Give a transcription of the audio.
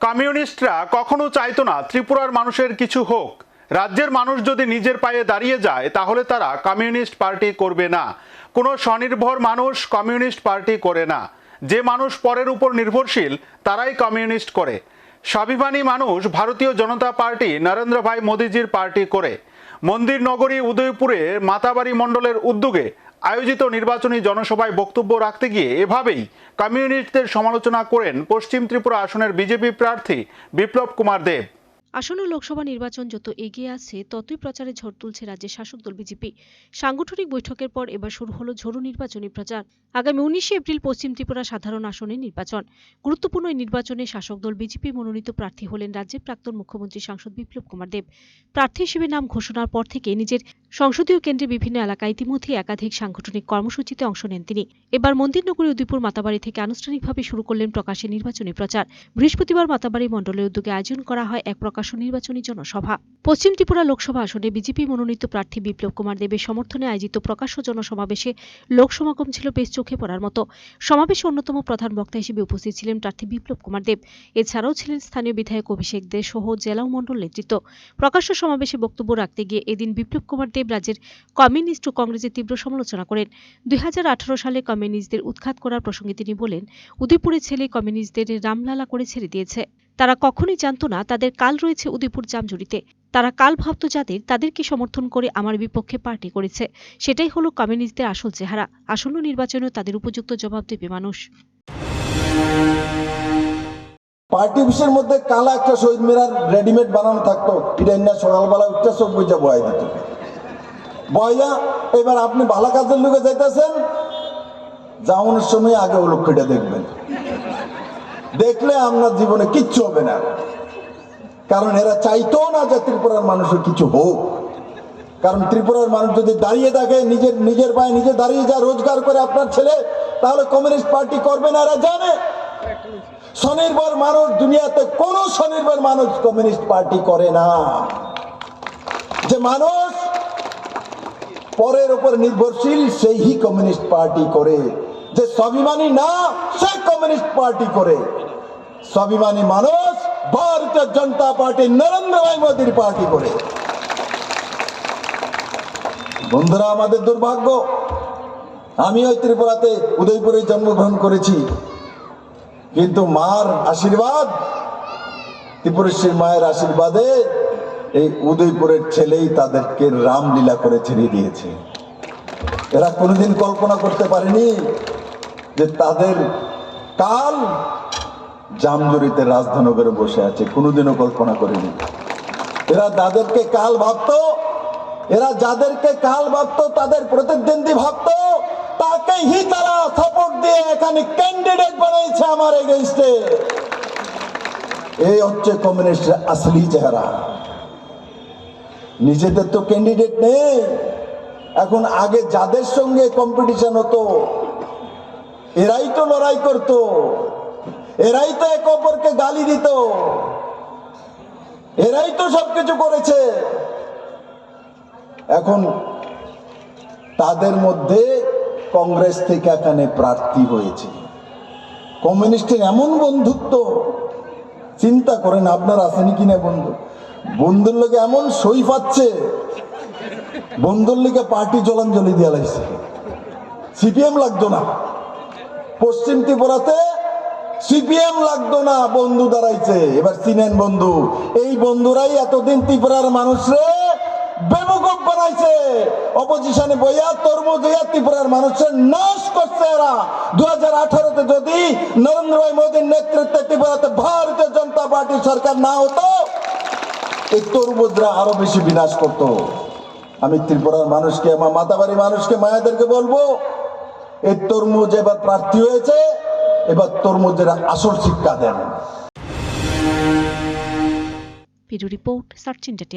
কমিউনিস্টরা কখনো চাইতো না ত্রিপুরার মানুষের কিছু হোক। রাজ্যের মানুষ যদি নিজের পায়ে দাঁড়িয়ে যায়, তাহলে তারা কমিউনিস্ট পার্টি করবে না। কোনো স্বনির্ভর মানুষ কমিউনিস্ট পার্টি করে না। যে মানুষ পরের উপর নির্ভরশীল, তারাই কমিউনিস্ট করে। স্বাভিমানী মানুষ ভারতীয় জনতা পার্টি নরেন্দ্র ভাই মোদীজির পার্টি করে। মন্দির নগরী উদয়পুরে মাতাবাড়ি মণ্ডলের উদ্যোগে আয়োজিত নির্বাচনী জনসভায় বক্তব্য রাখতে গিয়ে এভাবেই কমিউনিস্টদের সমালোচনা করেন পশ্চিম ত্রিপুরা আসনের বিজেপি প্রার্থী বিপ্লব কুমার দেব আসন্ন লোকসভা নির্বাচন যত এগিয়ে আসছে ততই প্রচারে ঝড় তুলছে রাজ্যের শাসক দল বিজেপি। সাংগঠনিক বৈঠকের পর এবার শুরু হলো ঝোড়ো নির্বাচনী প্রচার। আগামী উনিশে এপ্রিল পশ্চিম ত্রিপুরা সাধারণ আসনে নির্বাচন। গুরুত্বপূর্ণ এই নির্বাচনে শাসক দল বিজেপি মনোনীত প্রার্থী হলেন রাজ্যের প্রাক্তন মুখ্যমন্ত্রী সাংসদ বিপ্লব কুমার দেব। প্রার্থী হিসেবে নাম ঘোষণার পর থেকে নিজের সংসদীয় কেন্দ্রের বিভিন্ন এলাকায় ইতিমধ্যে একাধিক সাংগঠনিক কর্মসূচিতে অংশ নেন তিনি। এবার মন্দিরনগরী উদয়পুর মাতাবাড়ি থেকে আনুষ্ঠানিকভাবে শুরু করলেন প্রকাশ্যে নির্বাচনী প্রচার। বৃহস্পতিবার মাতাবাড়ি মণ্ডলের উদ্যোগে আয়োজন করা হয় এক প্রকাশ্য নির্বাচনী জনসভা। পশ্চিম ত্রিপুরা লোকসভা আসনে বিজেপি মনোনীত প্রার্থী বিপ্লব কুমার দেবের সমর্থনে আয়োজিত প্রকাশ্য জনসমাবেশে লোক সমাগম ছিল বেশ চোখে পড়ার মতো। সমাবেশে অন্যতম প্রধান বক্তা হিসেবে উপস্থিত ছিলেন প্রার্থী বিপ্লব কুমার দেব। এছাড়াও ছিলেন স্থানীয় বিধায়ক অভিষেক দে সহ জেলা ও মণ্ডল নেতৃত্ব। প্রকাশ্য সমাবেশে বক্তব্য রাখতে গিয়ে এদিন বিপ্লব কুমার দেব রাজ্যের কমিউনিস্ট ও কংগ্রেসের তীব্র সমালোচনা করেন। দুই সালে কমিউনিস্টদের উৎখাত করার প্রসঙ্গে তিনি বলেন, উদয়পুরের ছেলে কমিউনিস্টদের রামলালা করে ছেড়ে দিয়েছে। তারা কখনোই জানতো না তাদের কাল রয়েছে উদয়পুর জামজুরিতে। তারা কাল ভাবত যাদের তাদেরকে সমর্থন করে আমার বিপক্ষে পার্টি করেছে। সেটাই হলো কমিউনিস্টদের আসল চেহারা। আসন্ন নির্বাচনেও তাদের উপযুক্ত জবাব দেবে মানুষ। পার্টি অফিসের মধ্যে কালা একটা শহীদ মিনার রেডিমেড বানানো থাকতো। এটা সকালবেলা উঠতে সব বুঝা বয় দিত বয়া এবার আপনি ভালো কাজের লোকে যাইতেছেন যাওয়ানোর সময় আগে ও লক্ষ্যটা দেখবেন। দেখলে আপনার জীবনে কিচ্ছু হবে না। কারণ এরা চাইতো না যে ত্রিপুরার মানুষের কিছু হোক। কারণ ত্রিপুরার মানুষ যদি দাঁড়িয়ে থাকে, নিজের নিজের পায়ে নিজে দাঁড়িয়ে যা রোজগার করে আপনার ছেলে, তাহলে কমিউনিস্ট পার্টি করবে না, এরা জানে। স্বনির্ভর মানুষ, দুনিয়াতে কোন স্বনির্ভর মানুষ কমিউনিস্ট পার্টি করে না। যে মানুষ পরের উপর নির্ভরশীল সেই কমিউনিস্ট পার্টি করে। যে স্বাভিমানী না, সে কমিউনিস্ট পার্টি করে। স্বাভিমানী মানুষ ভারতীয় জনতা পার্টি, নরেন্দ্র ভাই মোদীর পার্টি করে। বন্ধুরা, আমাদের দুর্ভাগ্য, আমি ওই ত্রিপুরাতে উদয়পুরে জন্মগ্রহণ করেছি। কিন্তু মার আশীর্বাদ ত্রিপুরেশ্বরী মায়ের আশীর্বাদে এই উদয়পুরের ছেলেই তাদেরকে রামলীলা করে ছেড়ে দিয়েছে। এরা কোনোদিন কল্পনা করতে পারেনি যে তাদের কাল জামজুরিতে রাজধানগরে বসে আছে। কোনোদিনও কল্পনা করেনি। এরা যাদেরকে কাল ভাবতো, এরা যাদেরকে কাল ভাবতো, তাদের প্রতিদ্বন্দ্বী ভাবতো তাকেই তারা সাপোর্ট দিয়ে এখানে ক্যান্ডিডেট বানাইছে আমার এগেনস্টে এই হচ্ছে কমিউনিস্টের আসলি চেহারা। নিজেদের তো ক্যান্ডিডেট নেই। এখন আগে যাদের সঙ্গে কম্পিটিশন হতো, এরাই তো লড়াই করত, এরাই তো এক অপরকে গালি দিত, এরাই তো সবকিছু করেছে। এখন তাদের মধ্যে কংগ্রেস থেকে এখানে প্রার্থী হয়েছে। কমিউনিস্টের এমন বন্ধুত্ব, চিন্তা করেন আপনার আসেনি কিনা বন্ধু? বন্ধুর লোকে এমন সই পাচ্ছে, বন্ধুর লিগে পার্টি জলাঞ্জলি দিয়ে লাগছে সিপিএম লাগতো না। পশ্চিম ত্রিপুরাতে সিপিএম লাগতো না, বন্ধু দাঁড়াইছে। এবার চিনেন বন্ধু, এই বন্ধুরাই এতদিন ত্রিপুরার মানুষরে বেমুখক বানাইছে। অপোজিশনে বইয়া তরমুজ হইয়া ত্রিপুরার মানুষের নাশ করছে এরা। দু হাজার আঠারোতে যদি নরেন্দ্র মোদীর নেতৃত্বে ত্রিপুরাতে ভারতীয় জনতা পার্টি সরকার না হতো এই আরও বেশি বিনাশ করতো। আমি ত্রিপুরার মানুষকে, আমার মাতাবাড়ি মানুষকে, মায়াদেরকে বলব, এই তরমুজ এবার প্রার্থী হয়েছে, এবার তরমুজের আসল শিক্ষা দেন। Report, search India